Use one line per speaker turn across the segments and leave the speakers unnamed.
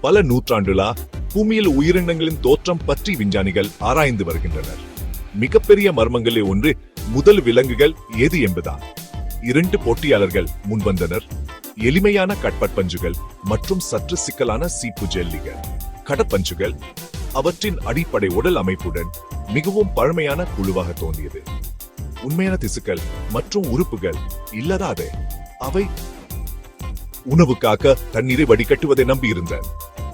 பல நூற்றாண்டுலா பூமியில் உயிரினங்களின் தோற்றம் பற்றி விஞ்ஞானிகள் ஆராய்ந்து வருகின்றனர். மிகப்பெரிய மர்மங்களில் ஒன்று முதல் விலங்குகள் எது என்பதா இரண்டு போட்டியாளர்கள் முன்வந்தனர். எளிமையான கடற்பஞ்சுகள் மற்றும் சற்று சிக்கலான சீப்பு ஜெல்லிகள். கடற்பஞ்சுகள் அவற்றின் அடிப்படை உடல் அமைப்புடன் மிகவும் பழமையான குழுவாக தோன்றியது. உண்மையான திசுக்கள் மற்றும் உறுப்புகள் இல்லதாதே அவை உணவுக்காக தண்ணீரை வடிகட்டுவதை நம்பியிருந்தன.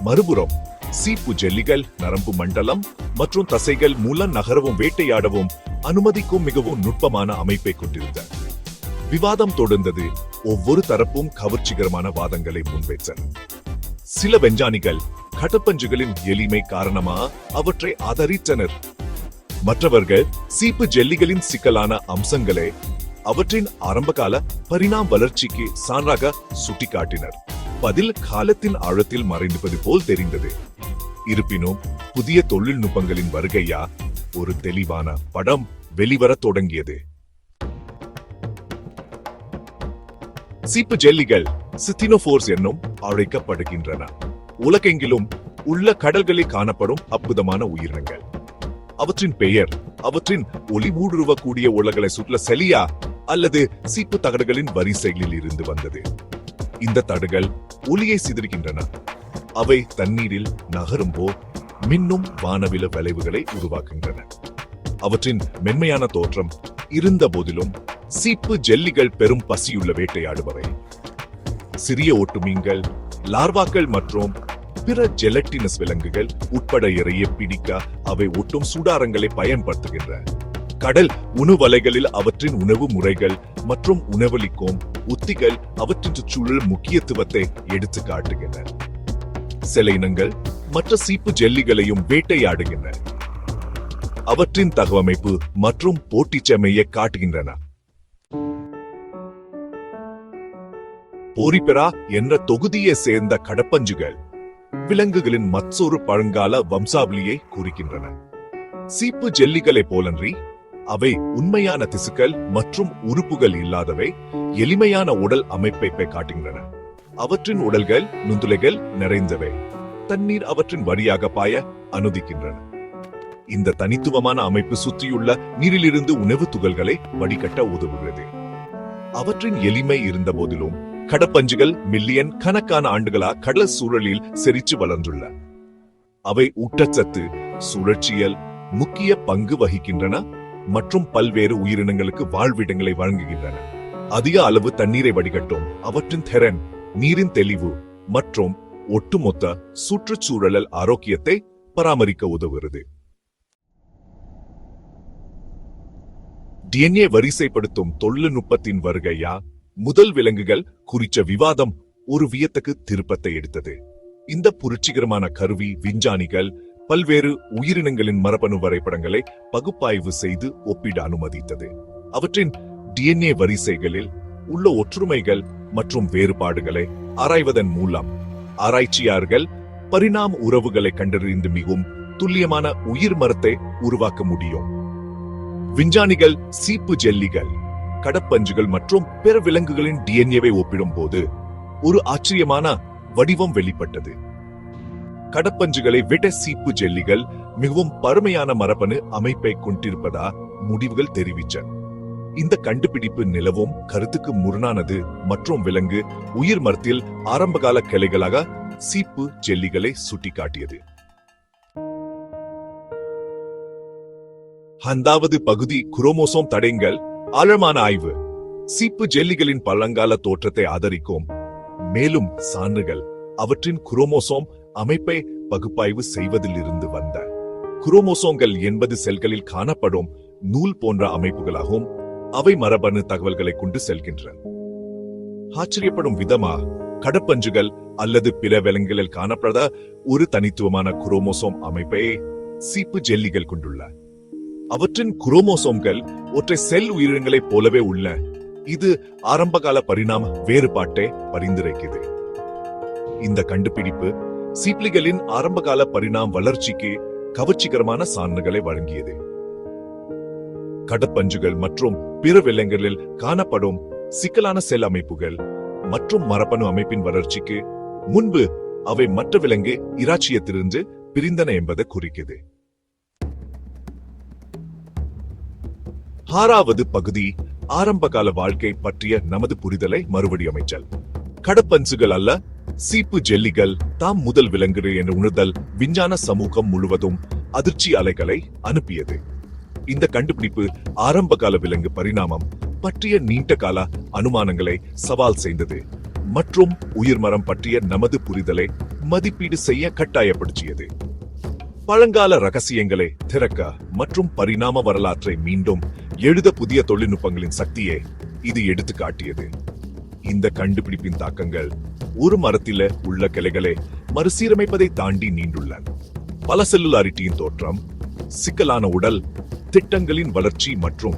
மறுபுறம். சீப்பு ஜெல்லிகள் நரம்பு மண்டலம் மற்றும் தசைகள் மூலம் நகரவும் வேட்டையாடவும் அனுமதிக்கும் மிகவும் நுட்பமான அமைப்பை கொண்டிருந்த. விவாதம் தொடர்ந்தது. ஒவ்வொரு தரப்பும் கவர்ச்சிகரமான வாதங்களை முன்வைத்தன. சில வெஞ்சானிகள் கடப்பஞ்சுகளின் எளிமை காரணமா? அவற்றை ஆதரித்தனர். மற்றவர்கள் சீப்பு ஜெல்லிகளின் சிக்கலான அம்சங்களை அவற்றின் ஆரம்பகால பரிணாம் வளர்ச்சிக்கு சான்றாக சுட்டிக்காட்டினர். பதில் காலத்தின் ஆழத்தில் மறைந்துவது போல் தெரிந்தது. இருப்பினும் புதிய தொழில்நுட்பங்களின் வருகையா? ஒரு தெளிவான படம் வெளிவரத் தொடங்கியது. சீப்பு ஜெல்லிகள் சித்தினோபோர்ஸ் என்னும் அழைக்கப்படுகின்றன. உலகெங்கிலும் உள்ள கடல்களில் காணப்படும் அற்புதமான உயிரினங்கள். அவற்றின் பெயர் அவற்றின் ஒளி ஊடுருவக்கூடிய உலகளை சுற்ற செலியா அல்லது சீப்பு தகடுகளின் வரிசைகளில் இருந்து வந்தது. இந்த தடுகள் ஒளியை சிதறுகின்றன. அவை தண்ணீரில் நகரும்போ மின்னும் வானவில விளைவுகளை உருவாக்குகின்றன. அவற்றின் மென்மையான தோற்றம் இருந்த போதிலும் சீப்பு ஜெல்லிகள் பெரும் பசியுள்ள வேட்டையாடுபவை. சிறிய ஒட்டுமீன்கள் லார்வாக்கள் மற்றும் பிற ஜெலட்டினஸ் விலங்குகள் உட்பட இறைய பிடிக்க அவை ஒட்டும் சூடாரங்களை பயன்படுத்துகின்றன. கடல் உணவலைகளில் அவற்றின் உணவு முறைகள் மற்றும் உணவளிக்கும் உத்திகள் அவற்றின் சூழல் முக்கியத்துவத்தை எடுத்து காட்டுகின்றன. சில இனங்கள் மற்ற சீப்பு ஜெல்லிகளையும் வேட்டையாடுகின்றன. அவற்றின் தகவமைப்பு மற்றும் போட்டிச்சமையை காட்டுகின்றன. போரிபெரா என்ற தொகுதியை சேர்ந்த கடப்பஞ்சுகள் விலங்குகளின் மற்றொரு பழங்கால வம்சாவளியை குறிக்கின்றன சீப்பு ஜெல்லிகளைப் போலன்றி அவை உண்மையான திசுக்கள் மற்றும் உறுப்புகள் இல்லாதவை எளிமையான உடல் அமைப்பை காட்டுகின்றன. அவற்றின் உடல்கள் நுந்துளைகள் நிறைந்தவை. தண்ணீர் அவற்றின் வழியாக பாய அனுதிக்கின்றன. இந்த தனித்துவமான அமைப்பு சுற்றியுள்ள நீரிலிருந்து உணவு துகள்களை வடிகட்ட உதவுகிறது. அவற்றின் எளிமை இருந்த போதிலும் கடப்பஞ்சுகள் மில்லியன் கணக்கான ஆண்டுகளா கடல் சூழலில் செறிச்சு வளர்ந்துள்ள. அவை ஊட்டச்சத்து சுழற்சியல் முக்கிய பங்கு வகிக்கின்றன. மற்றும் பல்வேறு உயிரினங்களுக்கு வாழ்விடங்களை வழங்குகின்றன. அதிக அளவு தண்ணீரை வடிகட்டும். அவற்றின் திறன் நீரின் தெளிவு மற்றும் ஒட்டுமொத்த சுற்றுச்சூழல் ஆரோக்கியத்தை பராமரிக்க உதவுகிறது. டிஎன்ஏ வரிசைப்படுத்தும் தொழில்நுட்பத்தின் வருகையா? முதல் விலங்குகள் குறித்த விவாதம் ஒரு வியத்தக்கு திருப்பத்தை எடுத்தது. இந்த புரட்சிகரமான கருவி விஞ்ஞானிகள் பல்வேறு உயிரினங்களின் மரபணு வரைபடங்களை பகுப்பாய்வு செய்து ஒப்பிட அனுமதித்தது. அவற்றின் டிஎன்ஏ வரிசைகளில் உள்ள ஒற்றுமைகள் மற்றும் வேறுபாடுகளை ஆராய்வதன் மூலம் ஆராய்ச்சியாளர்கள் பரிணாம உறவுகளை கண்டறிந்து மிகவும் துல்லியமான உயிர் மரத்தை உருவாக்க முடியும். விஞ்ஞானிகள் சீப்பு ஜெல்லிகள் கடப்பஞ்சுகள் மற்றும் பிற விலங்குகளின் டிஎன்ஏவை ஒப்பிடும்போது ஒரு ஆச்சரியமான வடிவம் வெளிப்பட்டது. கடப்பஞ்சுகளை விட சீப்பு ஜெல்லிகள் மிகவும் பருமையான மரபணு அமைப்பை கொண்டிருப்பதா முடிவுகள் தெரிவிச்ச. இந்த கண்டுபிடிப்பு நிலவும் கருத்துக்கு முரணானது மற்றும் விலங்கு உயிர் மரத்தில் ஆரம்பகால கிளைகளாக சீப்பு ஜெல்லிகளை சுட்டிக்காட்டியது. அந்தாவது பகுதி குரோமோசோம் தடைங்கள் ஆழமான ஆய்வு. சீப்பு ஜெல்லிகளின் பழங்கால தோற்றத்தை ஆதரிக்கும். மேலும் சான்றுகள் அவற்றின் குரோமோசோம் அமைப்பை பகுப்பாய்வு செய்வதிலிருந்து வந்த குரோமோசோம்கள் என்பது செல்களில் காணப்படும் நூல் போன்ற அமைப்புகளாகவும் அவை மரபணு தகவல்களை கொண்டு செல்கின்றன ஆச்சரியப்படும் விதமா கடப்பஞ்சுகள் அல்லது பிற விலங்குகளில் காணப்பட ஒரு தனித்துவமான குரோமோசோம் அமைப்பை சீப்பு ஜெல்லிகள் கொண்டுள்ள. அவற்றின் குரோமோசோம்கள் ஒற்றை செல் உயிரினங்களைப் போலவே உள்ள இது ஆரம்பகால பரிணாம வேறுபாட்டை பரிந்துரைக்குது. இந்த கண்டுபிடிப்பு சீப்ளிகளின் ஆரம்பகால பரிணாம் வளர்ச்சிக்கு கவர்ச்சிகரமான சான்றுகளை வழங்கியது. கடற்பஞ்சுகள் மற்றும் பிற விலங்குகளில் காணப்படும் சிக்கலான செல் அமைப்புகள் மற்றும் மரபணு அமைப்பின் வளர்ச்சிக்கு முன்பு அவை மற்ற விலங்கு இராச்சியத்திலிருந்து பிரிந்தன என்பதை குறிக்கிறது ஆறாவது பகுதி ஆரம்பகால வாழ்க்கை பற்றிய நமது புரிதலை மறுபடி அமைச்சல் கடப்பஞ்சுகள் அல்ல சீப்பு ஜெல்லிகள் தாம் முதல் விலங்கு என உணர்தல் விஞ்ஞான சமூகம் முழுவதும் அதிர்ச்சி அலைகளை அனுப்பியது. இந்த கண்டுபிடிப்பு ஆரம்பகால விலங்கு பரிணாமம் பற்றிய நீண்ட கால அனுமானங்களை சவால் செய்தது மற்றும் உயிர்மரம் பற்றிய நமது புரிதலை மதிப்பீடு செய்ய கட்டாயப்படுத்தியது. பழங்கால ரகசியங்களை திறக்க மற்றும் பரிணாம வரலாற்றை மீண்டும் எழுத புதிய தொழில்நுட்பங்களின் சக்தியை இது எடுத்து காட்டியது இந்த கண்டுபிடிப்பின் தாக்கங்கள் ஒரு மரத்தில உள்ள கிளைகளை மறுசீரமைப்பதை தாண்டி நீண்டுள்ளன. பல செல்லுலாரிட்டியின் தோற்றம் சிக்கலான உடல் திட்டங்களின் வளர்ச்சி மற்றும்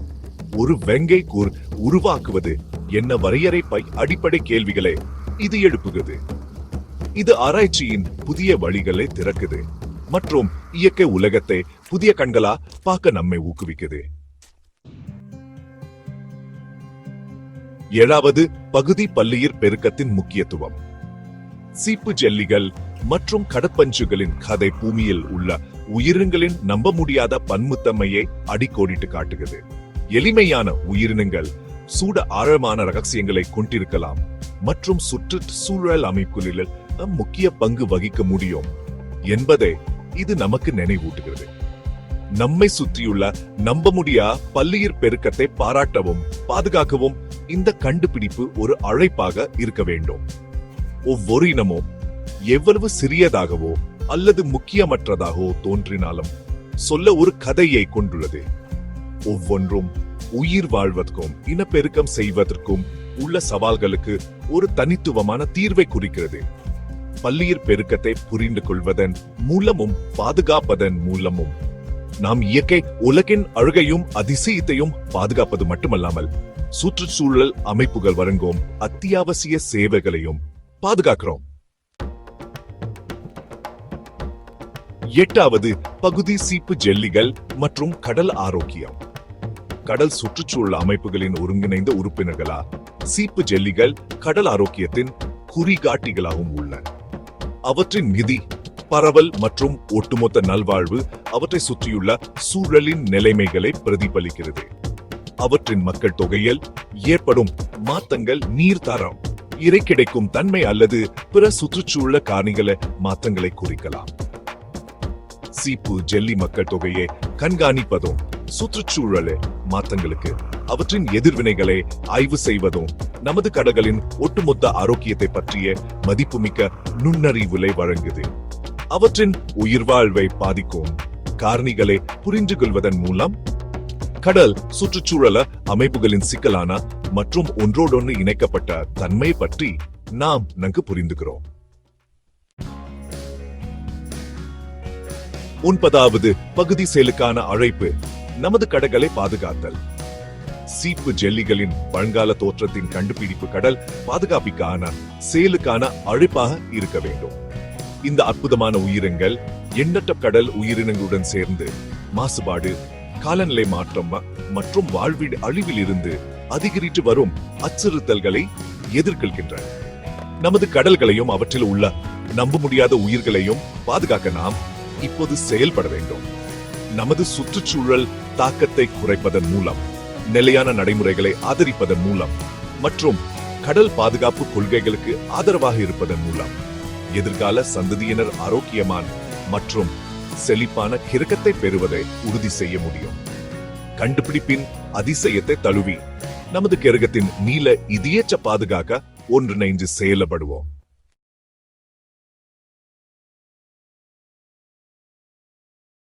ஒரு வெங்கை கூர் உருவாக்குவது என்ன வரையறை பை அடிப்படை கேள்விகளை இது எழுப்புகிறது. இது ஆராய்ச்சியின் புதிய வழிகளை திறக்குது மற்றும் இயற்கை உலகத்தை புதிய கண்களா பார்க்க நம்மை ஊக்குவிக்குது. ஏழாவது பகுதி பல்லுயிர் பெருக்கத்தின் முக்கியத்துவம். சீப்பு ஜெல்லிகள் மற்றும் கடற்பஞ்சுகளின் கதை பூமியில் உள்ள உயிரினங்களின் நம்ப முடியாத பன்முத்தன்மையை அடிக்கோடிட்டு காட்டுகிறது. எளிமையான உயிரினங்கள் சூட ஆழமான ரகசியங்களை கொண்டிருக்கலாம் மற்றும் சுற்றுச்சூழல் அமைப்புகளில் முக்கிய பங்கு வகிக்க முடியும் என்பதை இது நமக்கு நினைவூட்டுகிறது. நம்மை சுற்றியுள்ள நம்ப முடியா பல்லுயிர் பெருக்கத்தை பாராட்டவும் பாதுகாக்கவும் இந்த கண்டுபிடிப்பு ஒரு அழைப்பாக இருக்க வேண்டும். ஒவ்வொரு இனமும் எவ்வளவு சிறியதாகவோ அல்லது முக்கியமற்றதாகவோ தோன்றினாலும் சொல்ல ஒரு கதையை கொண்டுள்ளது. ஒவ்வொன்றும் உயிர் வாழ்வதற்கும் இனப்பெருக்கம் செய்வதற்கும் உள்ள சவால்களுக்கு ஒரு தனித்துவமான தீர்வை குறிக்கிறது. பல்லுயிர் பெருக்கத்தை புரிந்து கொள்வதன் மூலமும் பாதுகாப்பதன் மூலமும் நாம் இயற்கை உலகின் அழுகையும் அதிசயத்தையும் பாதுகாப்பது மட்டுமல்லாமல் சுற்றுச்சூழல் அமைப்புகள் வழங்கும் அத்தியாவசிய சேவைகளையும் பாதுகாக்கிறோம். எட்டாவது பகுதி சீப்பு ஜெல்லிகள் மற்றும் கடல் ஆரோக்கியம். கடல் சுற்றுச்சூழல் அமைப்புகளின் ஒருங்கிணைந்த உறுப்பினர்களா சீப்பு ஜெல்லிகள் கடல் ஆரோக்கியத்தின் குறிகாட்டிகளாகவும் உள்ளன. அவற்றின் நிதி பரவல் மற்றும் ஒட்டுமொத்த நல்வாழ்வு அவற்றை சுற்றியுள்ள சூழலின் நிலைமைகளை பிரதிபலிக்கிறது. அவற்றின் மக்கள் தொகையில் ஏற்படும் மாற்றங்கள் நீர் தரம். இறை கிடைக்கும் தன்மை அல்லது பிற சுற்றுச்சூழல காரணிகளை மாற்றங்களை குறிக்கலாம். சீப்பு ஜெல்லி மக்கள் தொகையை கண்காணிப்பதும் சுற்றுச்சூழல் மாற்றங்களுக்கு அவற்றின் எதிர்வினைகளை ஆய்வு செய்வதும் நமது கடல்களின் ஒட்டுமொத்த ஆரோக்கியத்தை பற்றிய மதிப்புமிக்க நுண்ணறிவுகளை வழங்குது. அவற்றின் உயிர்வாழ்வை பாதிக்கும் காரணிகளை புரிந்து கொள்வதன் மூலம் கடல் சுற்றுச்சூழல அமைப்புகளின் சிக்கலான மற்றும் ஒன்றோடொன்று இணைக்கப்பட்ட தன்மை பற்றி நாம் நன்கு புரிந்துகிறோம் ஒன்பதாவது பகுதி செயலுக்கான அழைப்பு நமது கடல்களை பாதுகாத்தல். சீப்பு ஜெல்லிகளின் பழங்கால தோற்றத்தின் கண்டுபிடிப்பு கடல் பாதுகாப்பிற்கான செயலுக்கான அழைப்பாக இருக்க வேண்டும். இந்த அற்புதமான உயிரினங்கள் எண்ணற்ற கடல் உயிரினங்களுடன் சேர்ந்து மாசுபாடு காலநிலை மாற்றம் மற்றும் வாழ்வின் அழிவில் இருந்து அதிகரித்து வரும் அச்சுறுத்தல்களை எதிர்கொள்கின்றன. நமது கடல்களையும் அவற்றில் உள்ள நம்ப முடியாத உயிர்களையும் பாதுகாக்க நாம் இப்போது செயல்பட வேண்டும். நமது சுற்றுச்சூழல் தாக்கத்தை குறைப்பதன் மூலம் நிலையான நடைமுறைகளை ஆதரிப்பதன் மூலம் மற்றும் கடல் பாதுகாப்பு கொள்கைகளுக்கு ஆதரவாக இருப்பதன் மூலம் எதிர்கால சந்ததியினர் ஆரோக்கியமான மற்றும் செழிப்பான கிரகத்தை பெறுவதை உறுதி செய்ய முடியும். கண்டுபிடிப்பின் அதிசயத்தை தழுவி நமது கிரகத்தின் நீல இதயச்ச பாதுகாக்க ஒன்றிணைந்து செயலப்படுவோம்